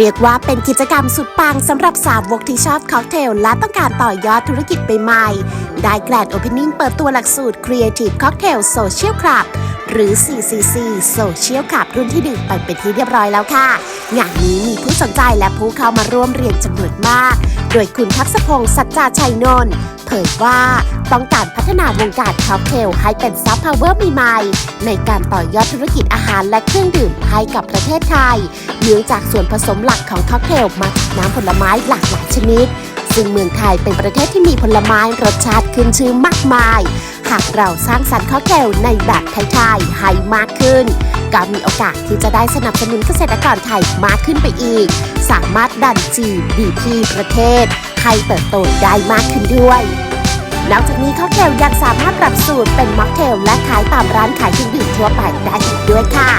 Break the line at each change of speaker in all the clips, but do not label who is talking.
เรียกว่าเป็นกิจกรรมสุดปังสำหรับสาวกที่ชอบค็อกเทล และต้องการต่อยอดธุรกิจใหม่ๆได้แกลนโอเพนนิ่งเปิดตัวหลักสูตร Creative Cocktail Social Club หรือ CCC Social Club รุ่นที่หนึ่งไปเป็นที่เรียบร้อยแล้วค่ะ งานนี้มีผู้สนใจและผู้เข้ามาร่วมเรียนจำนวนมาก โดยคุณทักษพงศ์สัจจาชัยนนท์เผยว่า ต้องการพัฒนาวงการค็อกเทลให้เป็นซับพาวเวอร์ใหม่ๆในการต่อยอดธุรกิจอาหารและเครื่องดื่มให้กับประเทศไทย เนื่องจากส่วนผสมหลักของค็อกเทลมาจากน้ำผลไม้หลากหลายชนิด ซึ่งเมืองไทยเป็นประเทศที่มีผลไม้รสชาติขึ้นชื่อมากมาย หากเราสร้างสรรค์ค็อกเทลในแบบไทยๆให้มากขึ้นก็มีโอกาสที่จะได้สนับสนุนเกษตรกรไทยมากขึ้นไปอีก สามารถดันจีดีพีประเทศให้เติบโตได้มากขึ้นด้วย นอกจากนี้ค็อกเทลยังสามารถปรับสูตรเป็นม็อกเทลและขายตามร้านขายเครื่องดื่มทั่วไปได้อีกด้วยค่ะ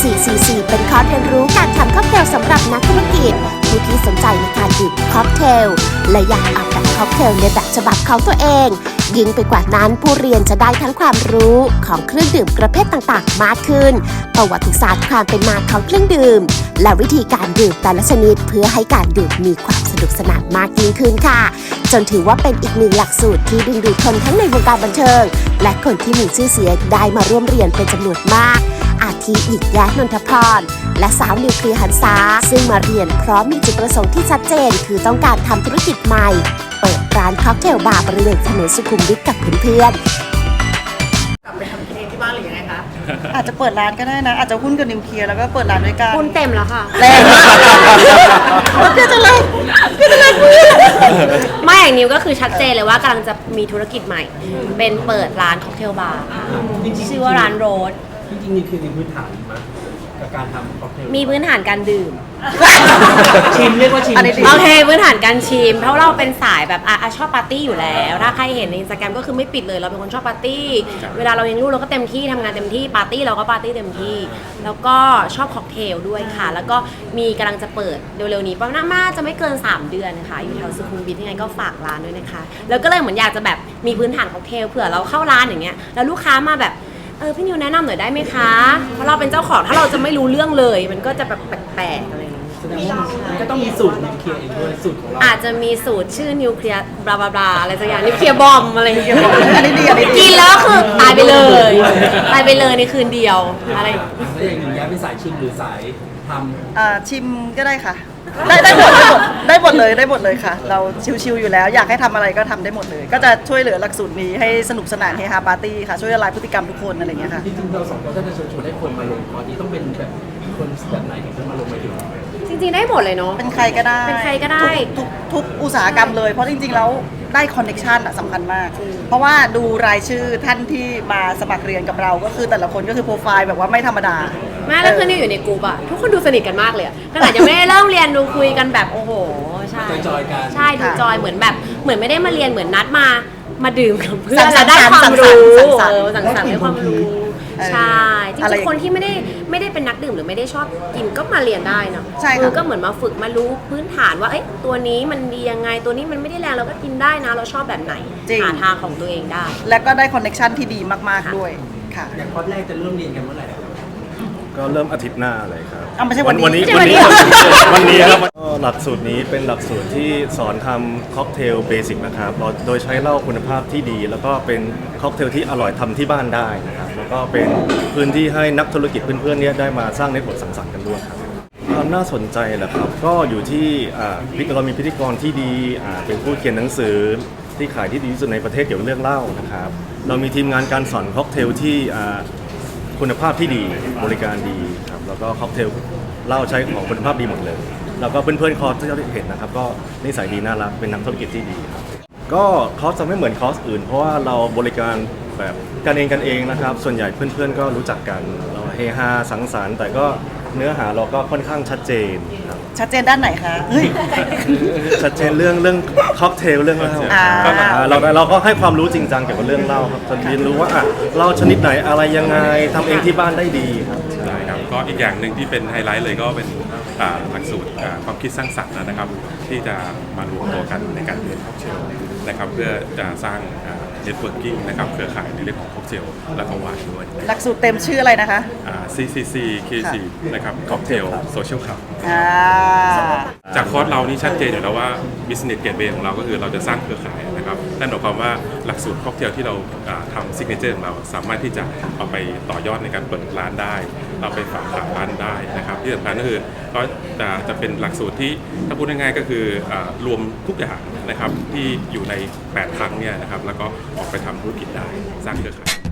444 เป็นคอร์สเรียนรู้การทำค็อกเทลสำหรับนักธุรกิจ ผู้ที่สนใจในการดื่มค็อกเทล และอยากออกแบบค็อกเทลในแบบฉบับของตัวเอง ยิ่งไปกว่านั้นผู้เรียนจะได้ทั้งความรู้ของเครื่องดื่มประเภทต่างๆ มากขึ้น ประวัติศาสตร์ความเป็นมาของเครื่องดื่ม และวิธีการดื่มแต่ละชนิดเพื่อให้การดื่มมีความสนุกสนานมากยิ่งขึ้นค่ะ นถือว่าเป็นอีกหนึ่งหลักสูตรที่ดึงดูดคนทั้งในวงการบันเทิง และคนที่มีชื่อเสียงได้มาร่วมเรียนเป็นจำนวนมาก อาทิหญิงแย้นนทพร และสาวนิวเคลียร์หันษาซึ่งมาเรียนเพราะมีจุดประสงค์ที่ชัดเจน คือต้องการทำธุรกิจใหม่ เปิดร้านค็อกเทลบาร์บริเวณถนนสุขุมวิทกับเพื่อนๆ
กลับไปทำเองที่บ้านหรือยังไงคะ
อาจจะเปิดร้านก็ได้นะ อาจจะหุ้นกับนิวเคลียร์แล้วก็เปิดร้านด้วยกัน
คุณเต็มแล้วค่ะ
แรงมาก เพื่อจะไล่เพื่อจะไล่
ไม่อย่าง นิวก็คือชัดเจนเลยว่ากำลังจะมีธุรกิจใหม่ เป็นเปิดร้านค็อกเทลบาร์ค่ะชื่อว่าร้านโรส
จริงๆนี่คือมีพื้นฐานมั้ย กับการทำค็อกเทล
มีพื้นฐานการดื่ม
ชิมเรียกว่าชิม
อันนี้ดี
โอเคพื้นฐานการชิม เพราะเราเป็นสายแบบอะอะชอบปาร์ตี้อยู่แล้ว ถ้าใครเห็นในอินสตาแกรมก็คือไม่ปิดเลย เราเป็นคนชอบปาร์ตี้ เวลาเราเลี้ยังลูกเราก็เต็มที่ทำงานเต็มที่ปาร์ตี้เราก็ปาร์ตี้เต็มที่ แล้วก็ชอบค็อกเทลด้วยค่ะ แล้วก็มีกำลังจะเปิดเร็วๆนี้ประมาณน่าจะไม่เกิน 3 เดือนค่ะ อยู่แถวสุขุมวิทยังไงก็ฝากร้านด้วยนะคะ แล้วก็เลยเหมือนอยากจะแบบมีพื้นฐานค็อกเทลเผื่อเราเข้าร้านอย่างเงี้ยแล้วลูกค้ามาแบบ เออพี่นิวแนะนำหน่อยได้ไหมคะ เพราะเราเป็นเจ้าของถ้าเราจะไม่รู้เรื่องเลย มันก็จะแบบแปลกๆอะไรอย่างเงี้ย
แสดงว่ามันก็ต้องมีสูตรนิวเคลียร์เองด้วยสูตรของเรา
อาจจะมีสูตรชื่อนิวเคลียร์บลาบลาบลาอะไรสักอย่างนิวเคลียร์บอมอะไรอย่างเงี้ย
อันนี้ดีอันนี้ดี
กินแล้วก็คือตายไปเลย ตายไปเลยในคืนเดียวอะไร
แล้วอย่างหนึ่งย้ายเป็นสายชิมหรือสายท
อ่าชิมก็ได้ค่ะ ได้ได้หมดได้หมดได้หมดเลยได้หมดเลยค่ะ เราชิวๆอยู่แล้ว อยากให้ทำอะไรก็ทำได้หมดเลย ก็จะช่วยเหลือหลักสูตรนี้ให้สนุกสนานเฮฮาปาร์ตี้ค่ะช่วยละลายพฤติกรรมทุกคนอะไรอย่างเงี้ยค่ะำ
จริงๆเราสองคนถ้าจะชวนชวนให้คนมาลงคอร์สนี้ต้องเป็นแบบคนแบบไหนถึงจะมาลงมาถึง
จริงๆได้หมดเลยเนาะ
เป็นใครก็ได้
เป็นใครก็ได้
ทุกทุกทุกอุตสาหกรรมเลย เพราะจริงๆ แล้วได้คอนเน็ชันอะสำคัญมาก เพราะว่าดูรายชื่อท่านที่มาสมัครเรียนกับเราก็คือแต่ละคนก็คือโปรไฟล์แบบว่าไม่ธรรมดา
แม่แล้วคือนิวอยู่ในกลุ่มอะทุกคนดูสนิทกันมากเลยอะขนาดยังไม่ได้เริ่มเรียนดูคุยกันแบบโอ้โหใช่
จอยๆกัน
ใช่ดู
ค่ะ
จอยเหมือนแบบเหมือนไม่ได้มาเรียนเหมือนนัดมา มาดื่มกับเพื่อ
สั
น
งสร
แล้
ร
ว
ค์
ได้ความรู้
สังสรรค์
เออสังสรรค์ได้ความรู้
เออ
ใช่จ
อะไร
ริงๆคนที่ไม่ได้ไม่ได้เป็นนักดื่มหรือไม่ได้ชอบกินก็มาเรียนได้เนาะ
ใช่ค่ะ
คือก็เหมือนมาฝึกมารู้พื้นฐานว่าเอ้ยตัวนี้มันดียังไงตัวนี้มันไม่ได้แรงเราก็กินได้นะ เราชอบแบบไหน
จริง
หาทางของตัวเองได้
แล้วก็ได้คอนเน็ชันที่ดีมากๆด้วยค่ะ
อย่างคอร์สแรกจะเริ่มเรียนกันเมื่อไหร่ครับ
ก็เริ่มอาทิตย์หน้าเลยครับ
อ้าวไม่ใช่วันนี้
วันนี้
ไม่ใช่
วันนี้
วันนี้
วันนี้ครับก็หลักสูตรนี้เป็นหลักสูตรที่สอนทำค็อกเทลเบสิกนะครับเราโดยใช้เหล้าคุณภาพที่ดี แล้วก็เป็นค็อกเทลที่อร่อยทำที่บ้านได้นะครับแล้วก็เป็นพื้นที่ให้นักธุรกิจเพื่อนๆเนี่ยได้มาสร้างในบทสังสรรค์กันด้วยครับความน่าสนใจแหละครับ ก็อยู่ที่อ่าพิเรามีพิธีกรที่ดีอ่าเป็นผู้เขียนหนังสือที่ขายที่ดีที่สุดในประเทศเกี่ยวกับเรื่องเหล้านะครับ เรามีทีมงานการสอนค็อกเทลที่อ่า คุณภาพที่ดีบริการดีครับแล้วก็ค็อกเทลเหล้าใช้ของคุณภาพดีหมดเลย แล้วก็เพื่อนๆคอร์สที่เราได้เห็นนะครับ ก็นิสัยดีน่ารักเป็นนักธุรกิจที่ดีครับก็คอร์สจะไม่เหมือนคอร์สอื่น เพราะว่าเราบริการแบบกันเองกันเองนะครับ ส่วนใหญ่เพื่อนๆก็รู้จักกันเราเฮฮาสังสรรค์แต่ก็เนื้อหาเราก็ค่อนข้างชัดเจน
ชัดเจนด้านไหนคะเฮ้ย
ชัดเจนเรื่องเรื่องค็อกเทลเรื่องเหล้า
อ่า
อ่าเราเราก็ให้ความรู้จริงจังเกี่ยวกับเรื่องเหล้าครับจะเรียนรู้ว่าอะเหล้าชนิดไหนอะไรยังไงทำเองที่บ้านได้ดีครับ
ใช่ครับก็อีกอย่างหนึ่งที่เป็นไฮไลท์เลยก็เป็น
อ่าหลักสูตรอ่าความคิดสร้างสรรค์นะครับ ที่จะมารวมตัวกันในการเรียนค็อกเทลนะครับเพื่อจะสร้างเน็ตเวิร์กิ่งนะครับเครือข่ายในเรื่องของค็อกเทลและก็ไวน์ด้วย
หลักสูตรเต็มชื่ออะไรนะคะ
อ่า CCC Creative นะครับ Cocktail Social Club
อ่า
จากคอร์สเรานี่ชัดเจนอยู่แล้วว่า business gateway ของเราก็คือเราจะสร้างเครือข่ายนะครับนั่นหมายความว่าหลักสูตรค็อกเทลที่เราอ่าทำซิกเนเจอร์ของเราสามารถที่จะเอาไปต่อยอดในการเปิดร้านได้ เอาไปฝากขายร้านได้นะครับที่สำคัญก็คือก็จะจะเป็นหลักสูตรที่ถ้าพูดง่ายๆก็คืออารวมทุกอย่างนะครับที่อยู่ใน 8 ครั้งเนี่ยนะครับแล้วก็ออกไปทำธุรกิจได้สร้างเครือข่าย